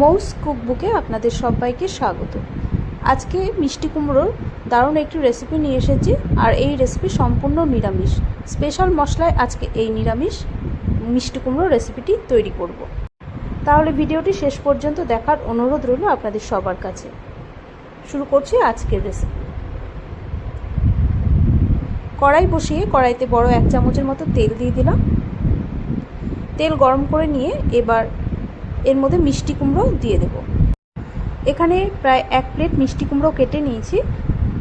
মৌস কুকবুকে আপনাদের সবাইকে স্বাগত। আজকে মিষ্টি কুমড়োর দারুণ একটি রেসিপি নিয়ে এসেছি, আর এই রেসিপি সম্পূর্ণ নিরামিষ। স্পেশাল মশলায় আজকে এই নিরামিষ মিষ্টি কুমড়োর রেসিপিটি তৈরি করব। তাহলে ভিডিওটি শেষ পর্যন্ত দেখার অনুরোধ রইল আপনাদের সবার কাছে। শুরু করছি আজকের রেসিপি কড়াই বসিয়ে কড়াইতে বড় এক চামচের মতো তেল দিয়ে দিলাম। তেল গরম করে নিয়ে এবার এর মধ্যে মিষ্টি কুমড়ো দিয়ে দেব। এখানে প্রায় এক প্লেট মিষ্টি কুমড়ো কেটে নিয়েছি।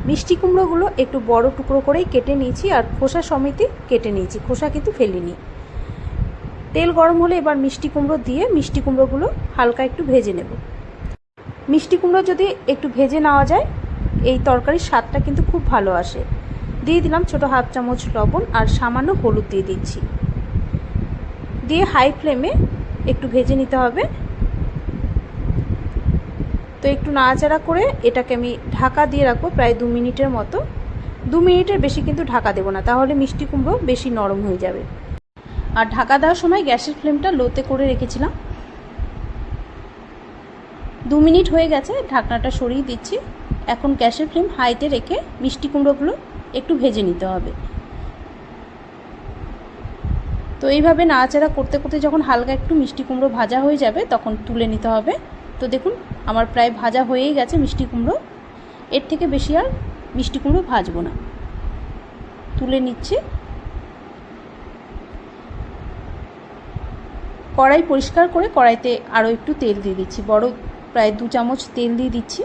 মিষ্টি কুমড়োগুলো একটু বড় টুকরো করেই কেটে নিয়েছি আর খোসা সমেতই কেটে নিয়েছি। খোসা কিন্তু ফেলিনি। তেল গরম হলে এবার মিষ্টি কুমড়ো দিয়ে মিষ্টি কুমড়োগুলো হালকা একটু ভেজে নেব। মিষ্টি কুমড়ো যদি একটু ভেজে নেওয়া যায়, এই তরকারির স্বাদটা কিন্তু খুব ভালো আসে। দিয়ে দিলাম ছোটো হাফ চামচ লবণ আর সামান্য হলুদ দিয়ে দিচ্ছি। দিয়ে হাই ফ্লেমে একটু ভেজে নিতে হবে। তো একটু নাড়াচাড়া করে এটাকে আমি ঢাকা দিয়ে রাখব প্রায় দু মিনিটের মতো। দু মিনিটের বেশি কিন্তু ঢাকা দেবো না, তাহলে মিষ্টি কুমড়ো বেশি নরম হয়ে যাবে। আর ঢাকা দেওয়ার সময় গ্যাসের ফ্লেমটা লোতে করে রেখেছিলাম। দু মিনিট হয়ে গেছে, ঢাকনাটা সরিয়ে দিচ্ছি। এখন গ্যাসের ফ্লেম হাইতে রেখে মিষ্টি কুমড়োগুলো একটু ভেজে নিতে হবে। তো এইভাবে নাড়াচাড়া করতে করতে যখন হালকা একটু মিষ্টি কুমড়ো ভাজা হয়ে যাবে, তখন তুলে নিতে হবে। তো দেখুন, আমার প্রায় ভাজা হয়েই গেছে মিষ্টি কুমড়ো। এর থেকে বেশি আর মিষ্টি কুমড়ো ভাজবো না। তুলে নিচ্ছি। কড়াই পরিষ্কার করে কড়াইতে আরও একটু তেল দিয়ে দিচ্ছি। বড় প্রায় দু চামচ তেল দিয়ে দিচ্ছি।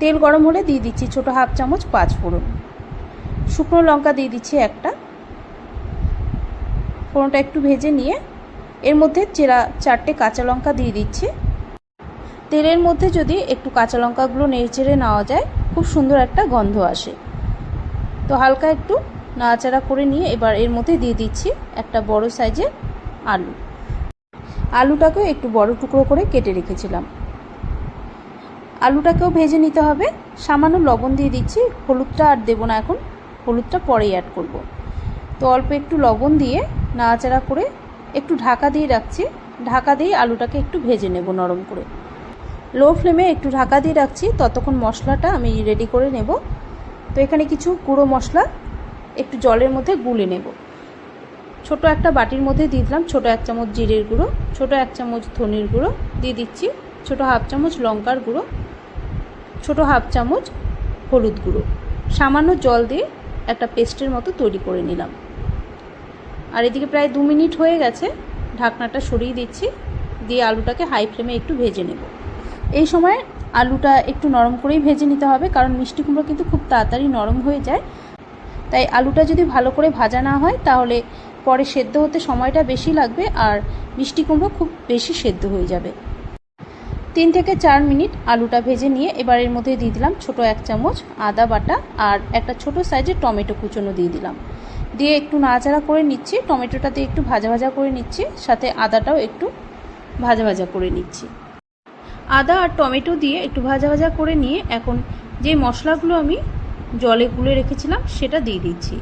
তেল গরম হলে দিয়ে দিচ্ছি ছোটো হাফ চামচ পাঁচ ফোড়ন। শুকনো লঙ্কা দিয়ে দিচ্ছি একটা। ফোড়নটা একটু ভেজে নিয়ে এর মধ্যে চেরা চারটে কাঁচা লঙ্কা দিয়ে দিচ্ছি। তেলের মধ্যে যদি একটু কাঁচা লঙ্কাগুলো নেড়ে চেড়ে নেওয়া যায়, খুব সুন্দর একটা গন্ধ আসে। তো হালকা একটু নাড়াচাড়া করে নিয়ে এবার এর মধ্যে দিয়ে দিচ্ছি একটা বড় সাইজের আলু। আলুটাকেও একটু বড় টুকরো করে কেটে রেখেছিলাম। আলুটাকেও ভেজে নিতে হবে। সামান্য লবণ দিয়ে দিচ্ছি। হলুদটা আর দেবো না এখন। হলুদটা পরেই অ্যাড করব। তো অল্প একটু লবণ দিয়ে নাড়াচাড়া করে একটু ঢাকা দিয়ে রাখছি। ঢাকা দিয়ে আলুটাকে একটু ভেজে নেব নরম করে। লো ফ্লেমে একটু ঢাকা দিয়ে রাখছি। ততক্ষণ মশলাটা আমি রেডি করে নেব। তো এখানে কিছু গুঁড়ো মশলা একটু জলের মধ্যে গুলে নেব। ছোট একটা বাটির মধ্যে দিয়ে দিলাম ছোটো এক চামচ জিরের গুঁড়ো, ছোট এক চামচ ধনির গুঁড়ো দিয়ে দিচ্ছি। ছোটো হাফ চামচ লঙ্কার গুঁড়ো, ছোটো হাফ চামচ হলুদ গুঁড়ো। সামান্য জল দিয়ে একটা পেস্টের মতো তৈরি করে নিলাম। আর এদিকে প্রায় দু মিনিট হয়ে গেছে, ঢাকনাটা সরিয়ে দিচ্ছি, দিয়ে আলুটাকে হাই ফ্লেমে একটু ভেজে নেব। এই সময় আলুটা একটু নরম করেই ভেজে নিতে হবে, কারণ মিষ্টি কুমড়ো কিন্তু খুব তাড়াতাড়ি নরম হয়ে যায়। তাই আলুটা যদি ভালো করে ভাজা না হয়, তাহলে পরে সেদ্ধ হতে সময়টা বেশি লাগবে আর মিষ্টি কুমড়ো খুব বেশি সেদ্ধ হয়ে যাবে। তিন থেকে চার মিনিট আলুটা ভেজে নিয়ে এবার এর মধ্যে দিয়ে দিলাম ছোট এক চামচ আদা বাটা আর একটা ছোট সাইজের টমেটো কুচনো দিয়ে দিলাম। দিয়ে একটু নাড়াচাড়া করে নিচ্ছি। টমেটোটা দিয়ে একটু ভাজা ভাজা করে নিচ্ছি। সাথে আদাটাও একটু ভাজা ভাজা করে নিচ্ছি। আদা আর টমেটো দিয়ে একটু ভাজা ভাজা করে নিয়ে এখন যে মশলাগুলো আমি জলে গুলে রেখেছিলাম, সেটা দিয়ে দিচ্ছি।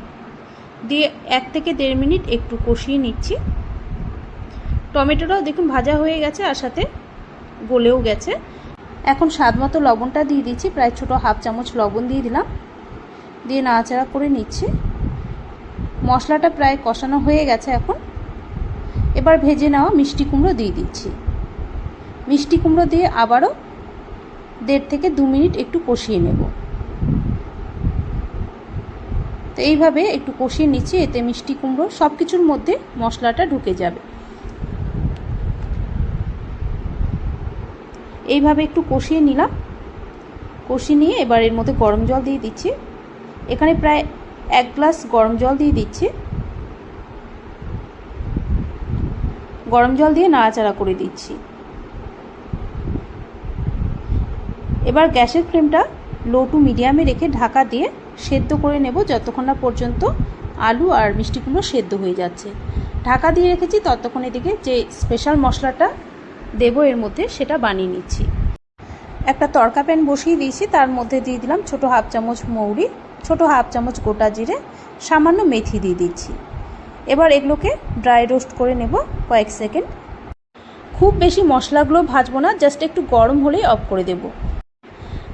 দিয়ে এক থেকে দেড় মিনিট একটু কষিয়ে নিচ্ছি। টমেটোটাও দেখুন ভাজা হয়ে গেছে আর সাথে গলেও গেছে। এখন স্বাদ মতো লবণটা দিয়ে দিচ্ছি। প্রায় ছোটো হাফ চামচ লবণ দিয়ে দিলাম। দিয়ে নাড়াচাড়া করে নিচ্ছি। মশলাটা প্রায় কষানো হয়ে গেছে এখন। এবার ভেজে নেওয়া মিষ্টি কুমড়ো দিয়ে দিচ্ছি। মিষ্টি কুমড়ো দিয়ে আবারও দেড় থেকে দু মিনিট একটু কষিয়ে নেব। তো এইভাবে একটু কষিয়ে নিচ্ছি, এতে মিষ্টি কুমড়ো সব কিছুর মধ্যে মশলাটা ঢুকে যাবে। এইভাবে একটু কষিয়ে নিলাম। কষিয়ে নিয়ে এবার এর মধ্যে গরম জল দিয়ে দিচ্ছি। এখানে প্রায় এক গ্লাস গরম জল দিয়ে দিচ্ছি। গরম জল দিয়ে নাড়াচাড়া করে দিচ্ছি। এবার গ্যাসের ফ্লেমটা লো টু মিডিয়ামে রেখে ঢাকা দিয়ে সেদ্ধ করে নেব যতক্ষণ না পর্যন্ত আলু আর মিষ্টিগুলো সেদ্ধ হয়ে যাচ্ছে। ঢাকা দিয়ে রেখেছি ততক্ষণ এদিকে যে স্পেশাল মশলাটা দেবো এর মধ্যে সেটা বানিয়ে নিচ্ছি। একটা তড়কা প্যান বসিয়ে দিয়েছি, তার মধ্যে দিয়ে দিলাম ছোটো হাফ চামচ মৌরি ছোটো হাফ চামচ গোটা জিরে, সামান্য মেথি দিয়ে দিচ্ছি। এবার এগুলোকে ড্রাই রোস্ট করে নেব কয়েক সেকেন্ড খুব বেশি মশলাগুলো ভাজবো না জাস্ট একটু গরম হলেই অফ করে দেব।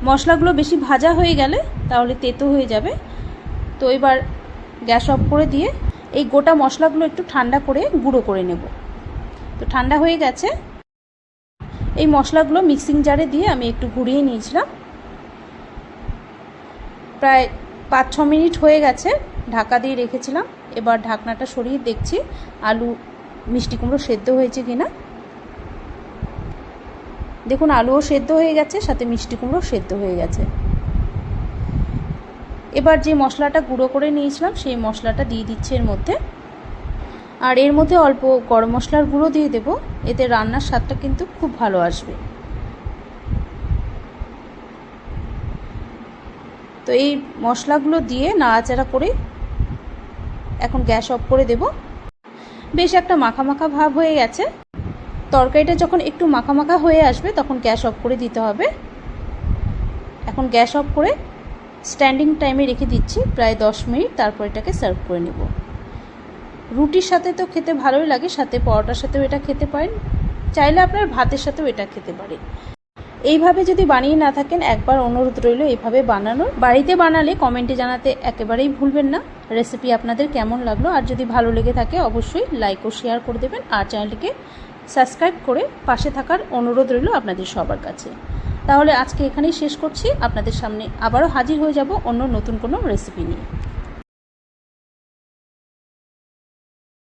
মশলাগুলো বেশি ভাজা হয়ে গেলে তাহলে তেতো হয়ে যাবে। তো এবার গ্যাস অফ করে দিয়ে এই গোটা মশলাগুলো একটু ঠান্ডা করে গুঁড়ো করে নেব। তো ঠান্ডা হয়ে গেছে। এই মশলাগুলো মিক্সিং জারে দিয়ে আমি একটু ঘুরিয়ে নিয়েছিলাম। প্রায় পাঁচ ছ মিনিট হয়ে গেছে, ঢাকা দিয়ে রেখেছিলাম। এবার ঢাকনাটা সরিয়ে দেখছি আলু মিষ্টি কুমড়ো সেদ্ধ হয়েছে কি না দেখুন, আলুও সেদ্ধ হয়ে গেছে, সাথে মিষ্টি কুমড়ো সেদ্ধ হয়ে গেছে। এবার যে মশলাটা গুঁড়ো করে নিয়েছিলাম, সেই মশলাটা দিয়ে দিচ্ছি এর মধ্যে। আর এর মধ্যে অল্প গরম মশলার গুঁড়ো দিয়ে দেবো, এতে রান্নার স্বাদটা কিন্তু খুব ভালো আসবে। তো এই মশলাগুলো দিয়ে নাড়াচাড়া করে এখন গ্যাস অফ করে দেব। বেশ একটা মাখা মাখা ভাব হয়ে গেছে। তরকারিটা যখন একটু মাখা মাখা হয়ে আসবে, তখন গ্যাস অফ করে দিতে হবে। এখন গ্যাস অফ করে স্ট্যান্ডিং টাইমে রেখে দিচ্ছি, প্রায় দশ মিনিট। তারপর এটাকে সার্ভ করে নেব। রুটির সাথে তো খেতে ভালোই লাগে, সাথে পরোটার সাথেও এটা খেতে পারেন। চাইলে আপনার ভাতের সাথেও এটা খেতে পারেন। এইভাবে যদি বানিয়ে না থাকেন, একবার অনুরোধ রইল এইভাবে বানানোর। বাড়িতে বানালে কমেন্টে জানাতে একেবারেই ভুলবেন না। রেসিপি আপনাদের কেমন লাগল? আর যদি ভালো লেগে থাকে, অবশ্যই লাইক ও শেয়ার করে দেবেন। আর চ্যানেলটিকে সাবস্ক্রাইব করে পাশে থাকার অনুরোধ রইল আপনাদের সবার কাছে। তাহলে আজকে এখানেই শেষ করছি। আপনাদের সামনে আবারও হাজির হয়ে যাব অন্য নতুন কোনো রেসিপি নিয়ে।